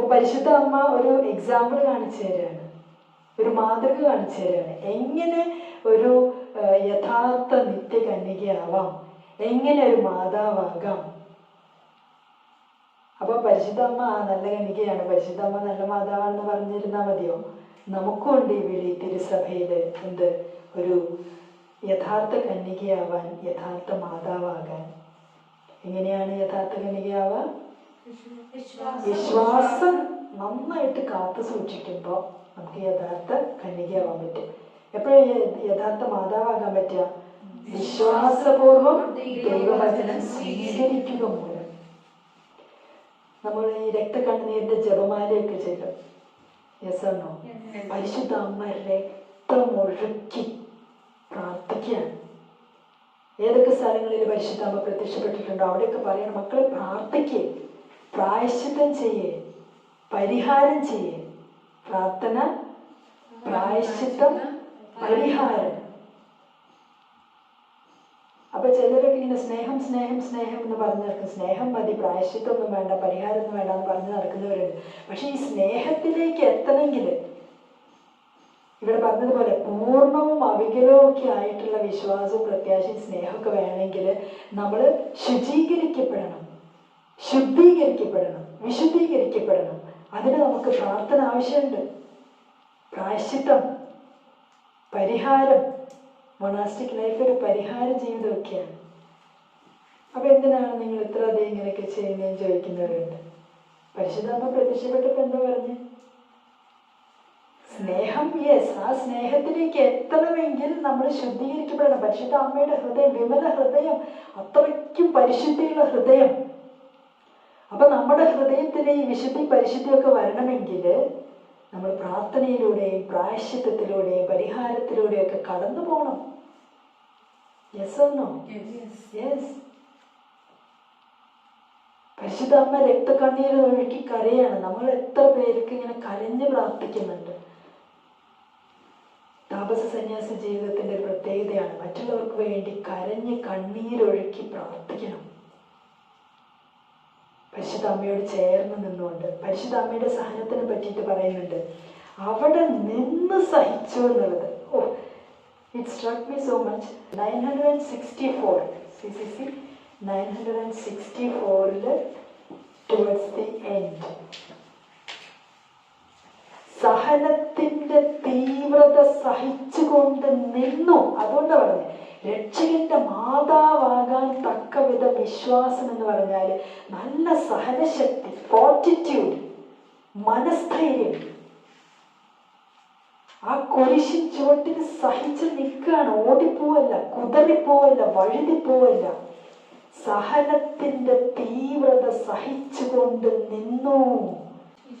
അപ്പൊ പരിശുദ്ധ അമ്മ ഒരു എക്സാമ്പിൾ കാണിച്ചു തരാണ്. ഒരു മാതൃക കാണിച്ചു തരാണ്. എങ്ങനെ ഒരു യഥാർത്ഥ യഥാർത്ഥ നിത്യകന്യകയാവാം? എങ്ങനെ ഒരു മാതാവാകാം? അപ്പൊ പരിശുദ്ധ അമ്മ ആ നല്ല കന്യകയാണ്. പരിശുദ്ധ അമ്മ നല്ല മാതാവാണെന്ന് പറഞ്ഞിരുന്നാ മതിയോ? നമുക്കും ഉണ്ട് ഈ വിളി തിരുസഭയിൽ എന്ത് ഒരു യഥാർത്ഥ കന്യകയാവാൻ യഥാർത്ഥ മാതാവാകാൻ. എങ്ങനെയാണ് യഥാർത്ഥ കന്യകയാവാൻ വിശ്വാസം നന്നായിട്ട് കാത്തു സൂക്ഷിക്കുമ്പോൾ നമുക്ക് യഥാർത്ഥ കന്യകയാവാൻ പറ്റും. എപ്പോഴും യഥാർത്ഥ മാതാവാകാൻ പറ്റുക? വിശ്വാസപൂർവം ദൈവവചനം സ്വീകരിക്കുക മൂലം. നമ്മൾ ഈ രക്തക്കണ്ണീരിന്റെ ജപമാലയൊക്കെ ചെല്ലും. എന്നോ പരിശുദ്ധ അമ്മ രക്തമൊഴുക്കി പ്രാർത്ഥിക്കുകയാണ്. ഏതൊക്കെ സ്ഥലങ്ങളിൽ പരിശുദ്ധ അമ്മ പ്രത്യക്ഷപ്പെട്ടിട്ടുണ്ടോ? അവിടെയൊക്കെ പറയണം. മക്കളെ പ്രാർത്ഥിക്കേ. പ്രായശ്ചിത്തം ചെയ്യേ പരിഹാരം ചെയ്യേ. പ്രാർത്ഥന പ്രായശ്ചിത്തം പരിഹാരം. അപ്പൊ ചിലരൊക്കെ ഇങ്ങനെ സ്നേഹം സ്നേഹം സ്നേഹം എന്ന് പറഞ്ഞു നടക്കും. സ്നേഹം മതി പ്രായശ്ചിത്തൊന്നും വേണ്ട പരിഹാരം ഒന്നും വേണ്ട എന്ന് പറഞ്ഞു നടക്കുന്നവരുണ്ട്. പക്ഷെ ഈ സ്നേഹത്തിലേക്ക് എത്തണമെങ്കിൽ ഇവിടെ പറഞ്ഞതുപോലെ പൂർണവും അവികലവും ഒക്കെ ആയിട്ടുള്ള വിശ്വാസവും പ്രത്യാശയും സ്നേഹമൊക്കെ വേണമെങ്കിൽ നമ്മൾ ശുചീകരിക്കപ്പെടണം. ശുദ്ധീകരിക്കപ്പെടണം വിശുദ്ധീകരിക്കപ്പെടണം. അതിന് നമുക്ക് പ്രാർത്ഥന ആവശ്യമുണ്ട്. പ്രായശ്ചിത്തം പരിഹാരം മൊണാസ്റ്റിക് ലൈഫ് ഒരു പരിഹാര ജീവിതമൊക്കെയാണ്. അപ്പൊ എന്തിനാണ് നിങ്ങൾ ഇത്ര അധികം ഇങ്ങനെയൊക്കെ ചെയ്യുന്നതെന്ന് ചോദിക്കുന്നവരുണ്ട്. പരിശുദ്ധമ്മ പ്രത്യക്ഷപ്പെട്ടപ്പോ എന്താ പറഞ്ഞ്? സ്നേഹം യെസ് ആ സ്നേഹത്തിലേക്ക് എത്തണമെങ്കിൽ നമ്മൾ ശുദ്ധീകരിക്കപ്പെടണം. പരിശുദ്ധ അമ്മയുടെ ഹൃദയം വിമല ഹൃദയം അത്രയ്ക്കും പരിശുദ്ധിയുള്ള ഹൃദയം. അപ്പൊ നമ്മുടെ ഹൃദയത്തിലെ ഈ വിശുദ്ധി പരിശുദ്ധിയൊക്കെ വരണമെങ്കിൽ നമ്മൾ പ്രാർത്ഥനയിലൂടെയും പ്രായശ്ചിത്തത്തിലൂടെയും പരിഹാരത്തിലൂടെയും ഒക്കെ കടന്നു പോകണം. യെസ് ഒന്നോ യെസ് പരിശുദ്ധ അമ്മ രക്തക്കണ്ണീര് ഒഴുക്കി കരയാണ്. നമ്മൾ എത്ര പേർക്ക് ഇങ്ങനെ കരഞ്ഞ് പ്രാർത്ഥിക്കുന്നുണ്ട്. താപസ സന്യാസ ജീവിതത്തിന്റെ പ്രത്യേകതയാണ്. മറ്റുള്ളവർക്ക് വേണ്ടി കരഞ്ഞ് കണ്ണീരൊഴുക്കി പ്രാർത്ഥിക്കണം. പരിശുദ്ധ അമ്മയോട് ചേർന്ന് നിന്നുകൊണ്ട് പരിശുദ്ധ അമ്മയുടെ സഹനത്തിനെ പറ്റിയിട്ട് പറയുന്നുണ്ട് അവിടെ നിന്ന് സഹിച്ചു എന്നുള്ളത്. ഓ it struck me so much nine hundred and sixty four C C C nine hundred and sixty ഫോറിൽ ടുവേർഡ്സ് ദി എൻഡ് സഹനത്തിന്റെ തീവ്രത സഹിച്ചുകൊണ്ട് നിന്നു. അതുകൊണ്ടാണ് പറഞ്ഞത് രക്ഷകന്റെ മാതാവാകാൻ തക്കവിധ വിശ്വാസം എന്ന് പറഞ്ഞാൽ നല്ല സഹനശക്തി ഫോർട്ടിറ്റ്യൂഡ് മനസ്ഥൈര്യം. ആ കുരിശിൻ ചുവട്ടിന് സഹിച്ച് നിൽക്കുകയാണ്. ഓടിപ്പോവല്ല കുതറിപ്പോവല്ല വഴുതിപ്പോവല്ല. സഹനത്തിന്റെ തീവ്രത സഹിച്ചുകൊണ്ട് നിന്നു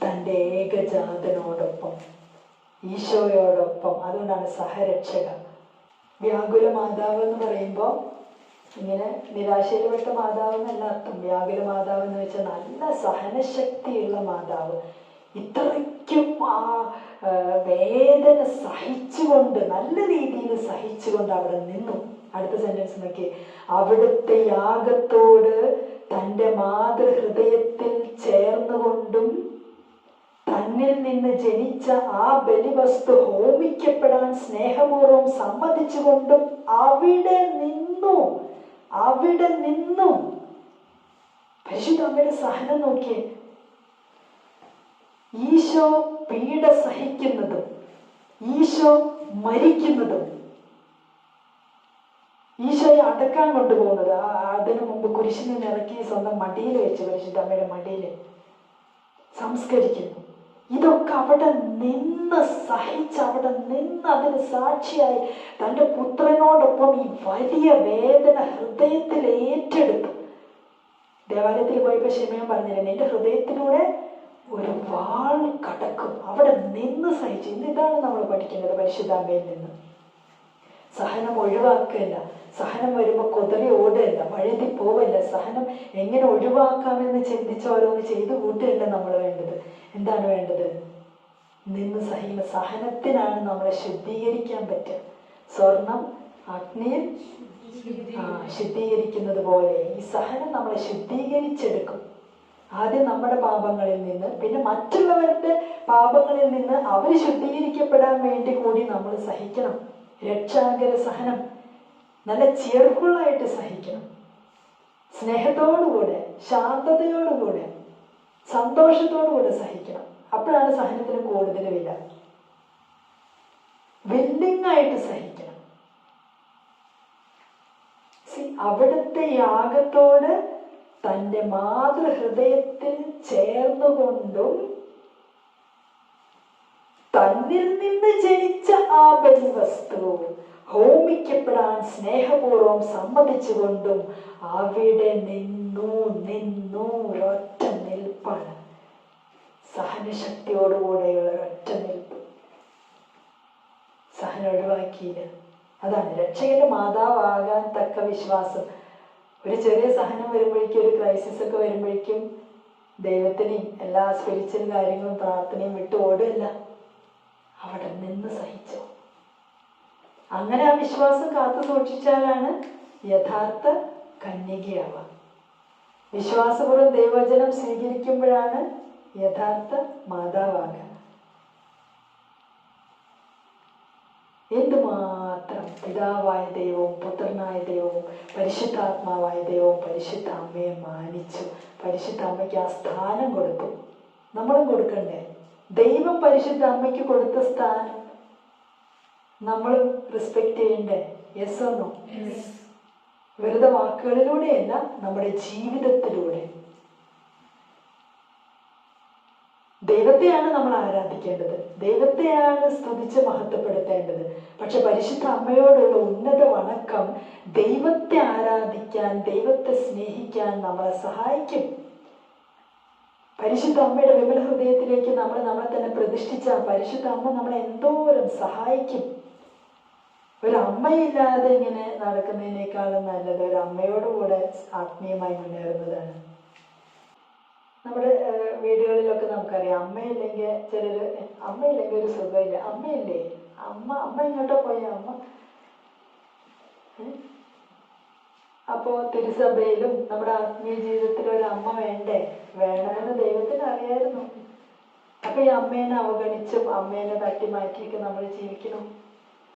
തന്റെ ഏകജാതനോടൊപ്പം ഈശോയോടൊപ്പം. അതുകൊണ്ടാണ് സഹരക്ഷക വ്യാകുല മാതാവ് എന്ന് പറയുമ്പോൾ ഇങ്ങനെ നിരാശയിൽപ്പെട്ട മാതാവ് എന്നല്ല അർത്ഥം. വ്യാകുല മാതാവ് എന്ന് വെച്ചാൽ നല്ല സഹനശക്തിയുള്ള മാതാവ്. ഇത്രയ്ക്കും ആ വേദന സഹിച്ചുകൊണ്ട് നല്ല രീതിയിൽ സഹിച്ചുകൊണ്ട് അവിടെ നിന്നു. അടുത്ത സെന്റൻസ് നോക്കി അവിടുത്തെ യാഗത്തോട് തന്റെ മാതൃഹൃദയത്തിൽ ചേർന്നുകൊണ്ടും തന്നിൽ നിന്ന് ജനിച്ച ആ ബലിവസ്തു ഹോമിക്കപ്പെടാൻ സ്നേഹപൂർവം സമ്മതിച്ചുകൊണ്ടും അവിടെ നിന്നു അവിടെ നിന്നു പരിശുദ്ധ അമ്മയുടെ സഹനം നോക്കിയേ. ഈശോ പീഡ സഹിക്കുന്നതും ഈശോ മരിക്കുന്നതും ഈശോയെ അടക്കാൻ കൊണ്ടുപോകുന്നത്. അതിനു മുമ്പ് കുരിശിനെ ഇറക്കി സ്വന്തം മടിയിൽ വെച്ച് പരിശുദ്ധ അമ്മയുടെ മടിയിൽ സംസ്കരിക്കുന്നു. ഇതൊക്കെ അവിടെ നിന്ന് സഹിച്ച് അവിടെ നിന്ന് അതിന് സാക്ഷിയായി തന്റെ പുത്രനോടൊപ്പം ഈ വലിയ വേദന ഹൃദയത്തിൽ ഏറ്റെടുത്തു. ദേവാലയത്തിൽ പോയപ്പോൾ ക്ഷമയം പറഞ്ഞില്ലേ എന്റെ ഹൃദയത്തിലൂടെ ഒരു വാൾ കടക്കും. അവിടെ നിന്ന് സഹിച്ചു. ഇന്ന് ഇതാണ് നമ്മൾ പഠിക്കുന്നത് പരിശുദ്ധാമ്മയിൽ നിന്ന്. സഹനം ഒഴിവാക്കല്ല സഹനം വരുമ്പോൾ കൊതറി ഓടുകയല്ല വഴുതി പോവല്ല. സഹനം എങ്ങനെ ഒഴിവാക്കാമെന്ന് ചിന്തിച്ച് ഓരോന്ന് ചെയ്തു കൂട്ടുകയല്ല നമ്മൾ വേണ്ടത്? എന്താണ് വേണ്ടത്? നിന്ന് സഹിക്കുന്ന സഹനത്തിനാണ് നമ്മളെ ശുദ്ധീകരിക്കാൻ പറ്റുക. സ്വർണം അഗ്നിയിൽ ആ ശുദ്ധീകരിക്കുന്നത് പോലെ ഈ സഹനം നമ്മളെ ശുദ്ധീകരിച്ചെടുക്കും. ആദ്യം നമ്മുടെ പാപങ്ങളിൽ നിന്ന് പിന്നെ മറ്റുള്ളവരുടെ പാപങ്ങളിൽ നിന്ന് അവർ ശുദ്ധീകരിക്കപ്പെടാൻ വേണ്ടി കൂടി നമ്മൾ സഹിക്കണം. രക്ഷാകര സഹനം. നല്ല ചെറുക്കുള്ളായിട്ട് സഹിക്കണം. സ്നേഹത്തോടുകൂടെ ശാന്തതയോടുകൂടെ സന്തോഷത്തോടുകൂടെ സഹിക്കണം. അപ്പോഴാണ് സഹനത്തിന് കൂടുതൽ വില. വില്ലിംഗ് ആയിട്ട് സഹിക്കണം അവിടുത്തെ യാഗത്തോട് തന്റെ മാതൃഹൃദയത്തിൽ ചേർന്നുകൊണ്ടും തന്നിൽ നിന്ന് ജനിച്ച ആ ബലിവസ്തു ഹോമിക്കപ്പെടാൻ സ്നേഹപൂർവം സമ്മതിച്ചുകൊണ്ടും അവിടെ നിന്നു നിന്നു ഒരൊറ്റ നിൽപ്പാണ്. സഹനശക്തിയോടുകൂടെയുള്ള ഒരൊറ്റ നിൽപ്പ്. സഹനം ഒഴിവാക്കിയില്ല. അതാണ് രക്ഷകന്റെ മാതാവാകാൻ തക്ക വിശ്വാസം. ഒരു ചെറിയ സഹനം വരുമ്പോഴേക്കും ഒരു ക്രൈസിസ് ഒക്കെ വരുമ്പോഴേക്കും ദൈവത്തിനെയും എല്ലാ സ്പിരിച്വൽ കാര്യങ്ങളും പ്രാർത്ഥനയും വിട്ടു ഓടുകയല്ല അവിടെ നിന്ന് സഹിച്ചു? അങ്ങനെ ആ വിശ്വാസം കാത്തു സൂക്ഷിച്ചാലാണ് യഥാർത്ഥ കന്യകയാവുക. വിശ്വാസപൂർവം ദൈവവചനം സ്വീകരിക്കുമ്പോഴാണ് യഥാർത്ഥ മാതാവാകുക. എന്തുമാത്രം പിതാവായ ദൈവവും പുത്രനായ ദൈവവും പരിശുദ്ധാത്മാവായ ദൈവവും പരിശുദ്ധ അമ്മയെ മാനിച്ചു പരിശുദ്ധ അമ്മയ്ക്ക് ആ സ്ഥാനം കൊടുത്തു. നമ്മളും കൊടുക്കണ്ടേ? ദൈവം പരിശുദ്ധ അമ്മയ്ക്ക് കൊടുത്ത സ്ഥാനം നമ്മൾ റെസ്പെക്ട് ചെയ്യണ്ടേ? യെസ് ഒന്നോ വെറുതെ വാക്കുകളിലൂടെയല്ല നമ്മുടെ ജീവിതത്തിലൂടെ. ദൈവത്തെയാണ് നമ്മൾ ആരാധിക്കേണ്ടത്. ദൈവത്തെയാണ് സ്തുതിച്ച് മഹത്വപ്പെടുത്തേണ്ടത്. പക്ഷെ പരിശുദ്ധ അമ്മയോടുള്ള ഉന്നത വണക്കം ദൈവത്തെ ആരാധിക്കാൻ ദൈവത്തെ സ്നേഹിക്കാൻ നമ്മളെ സഹായിക്കും. പരിശുദ്ധ അമ്മയുടെ വിമല ഹൃദയത്തിലേക്ക് നമ്മൾ നമ്മളെ തന്നെ പ്രതിഷ്ഠിച്ച പരിശുദ്ധ അമ്മ നമ്മളെ എന്തോരം സഹായിക്കും. ഒരു അമ്മയില്ലാതെ ഇങ്ങനെ നടക്കുന്നതിനേക്കാളും നല്ലത് ഒരു ആത്മീയമായി മുന്നേറുന്നതാണ്. നമ്മുടെ വീടുകളിലൊക്കെ നമുക്കറിയാം അമ്മയില്ലെങ്കിൽ ചിലര് അമ്മയില്ലെങ്കിൽ ഒരു സുഖമില്ല അമ്മയില്ലേ? അമ്മ അമ്മ ഇങ്ങോട്ടോ പോയ അമ്മ അപ്പോൾ അപ്പോ തിരുസഭയിലും നമ്മുടെ ആത്മീയ ജീവിതത്തിൽ ഒരു അമ്മ വേണ്ടേ? വേണമെന്ന് ദൈവത്തിന് അറിയായിരുന്നു. അപ്പൊ ഈ അമ്മേനെ അവഗണിച്ചും അമ്മേനെ തട്ടി മാറ്റിയൊക്കെ നമ്മൾ ജീവിക്കണം.